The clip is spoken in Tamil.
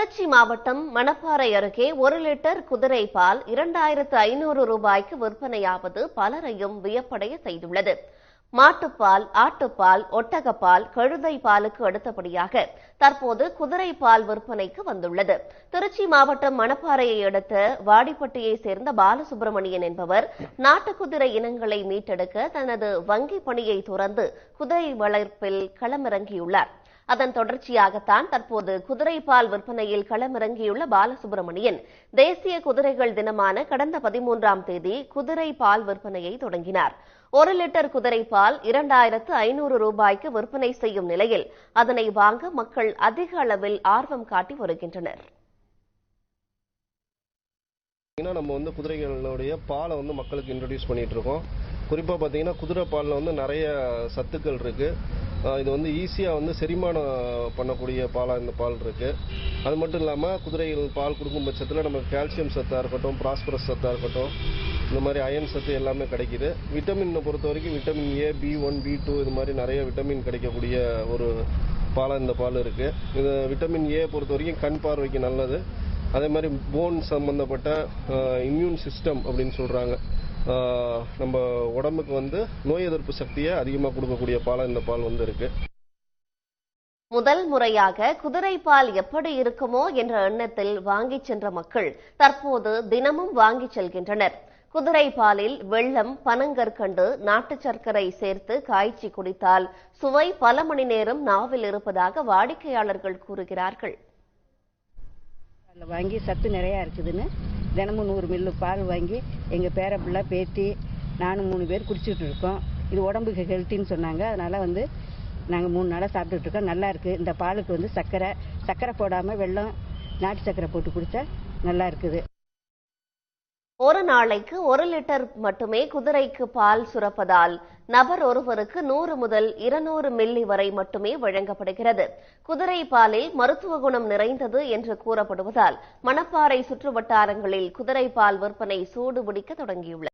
திருச்சி மாவட்டம் மணப்பாறை அருகே ஒரு லிட்டர் குதிரை பால் இரண்டாயிரத்து ஐநூறு ரூபாய்க்கு விற்பனையாவது பலரையும் வியப்படைய செய்துள்ளது. மாட்டுப்பால் ஆட்டுப்பால் ஒட்டகப்பால் கழுதை பாலுக்கு அடுத்தபடியாக தற்போது குதிரை பால் விற்பனைக்கு வந்துள்ளது. திருச்சி மாவட்டம் மணப்பாறையை அடுத்த வாடிப்பட்டியை சேர்ந்த பாலசுப்பிரமணியன் என்பவர் நாட்டு குதிரை இனங்களை மீட்டெடுக்க தனது வங்கி பணியை துறந்து குதிரை வளர்ப்பில் களமிறங்கியுள்ளார். அதன் தொடர்ச்சியாகத்தான் தற்போது குதிரை பால் விற்பனையில் களமிறங்கியுள்ள பாலசுப்பிரமணியன் தேசிய குதிரைகள் தினமான கடந்த பதிமூன்றாம் தேதி குதிரை பால் விற்பனையை தொடங்கினார். ஒரு லிட்டர் குதிரை பால் இரண்டாயிரத்து ஐநூறு ரூபாய்க்கு விற்பனை செய்யும் நிலையில் அதனை வாங்க மக்கள் அதிக அளவில் ஆர்வம் காட்டி வருகின்றனர். நம்ம வந்து குதிரைகளுடைய பாலை வந்து மக்களுக்கு இன்ட்ரடியூஸ் பண்ணிட்டு இருக்கோம். குறிப்பாக பார்த்தீங்கன்னா குதிரை பாலில் வந்து நிறைய சத்துக்கள் இருக்கு. இது வந்து ஈஸியாக வந்து செரிமானம் பண்ணக்கூடிய பாலாக இந்த பால் இருக்குது அது மட்டும் இல்லாமல் குதிரைகள் பால் கொடுக்கும் பட்சத்தில் நமக்கு கால்சியம் சத்தாக இருக்கட்டும் பாஸ்பரஸ் சத்தாக இருக்கட்டும் இந்த மாதிரி அயன் சத்து எல்லாமே கிடைக்கிது. விட்டமினை பொறுத்த வரைக்கும் vitamin A B one B two இது மாதிரி நிறைய விட்டமின் கிடைக்கக்கூடிய ஒரு பாலாக இந்த பால் இருக்குது இது விட்டமின் ஏ பொறுத்த வரைக்கும் கண் பார்வைக்கு நல்லது. அதே மாதிரி போன் சம்மந்தப்பட்ட இம்யூன் சிஸ்டம் அப்படின்னு சொல்கிறாங்க நம்ம உடம்புக்கு வந்து நோய் எதிர்ப்பு சக்தியை அதிகமாக கொடுக்கக்கூடிய பாலம் இந்த பால் வந்து இருக்கு. முதல் முறையாக குதிரை பால் எப்படி இருக்குமோ என்ற எண்ணத்தில் வாங்கிச் சென்ற மக்கள் தற்போது தினமும் வாங்கிச் செல்கின்றனர். குதிரை பாலில் வெள்ளம் பனங்கற்கண்டு நாட்டு சர்க்கரை சேர்த்து காய்ச்சி குடித்தால் சுவை பல மணி நேரம் நாவில் இருப்பதாக வாடிக்கையாளர்கள் கூறுகிறார்கள். வாங்கி சத்து நிறையா இருக்குதுன்னு. தினமும் நூறு மில்லு பால் வாங்கி எங்கள் பேர பேத்தி நானும் மூணு பேர் குடிச்சிட்டு இருக்கோம். இது உடம்புக்கு ஹெல்த்தின்னு சொன்னாங்க. அதனால் வந்து நாங்கள் மூணு நாளாக சாப்பிட்டுட்டு இருக்கோம். நல்லா இருக்குது இந்த பாலுக்கு வந்து சர்க்கரை சர்க்கரை போடாமல் வெள்ளம் நாட்டு சர்க்கரை போட்டு குடித்தா நல்லா இருக்குது. ஒரு நாளைக்கு ஒரு லிட்டர் மட்டுமே குதிரைக்கு பால் சுரப்பதால் நபர் ஒருவருக்கு நூறு முதல் இருநூறு மில்லி வரை மட்டுமே வழங்கப்படுகிறது. குதிரை பாலில் மருத்துவ குணம் நிறைந்தது என்று கூறப்படுவதால் மணப்பாறை சுற்று வட்டாரங்களில் குதிரை பால் விற்பனை சூடு பிடிக்க தொடங்கியுள்ளது.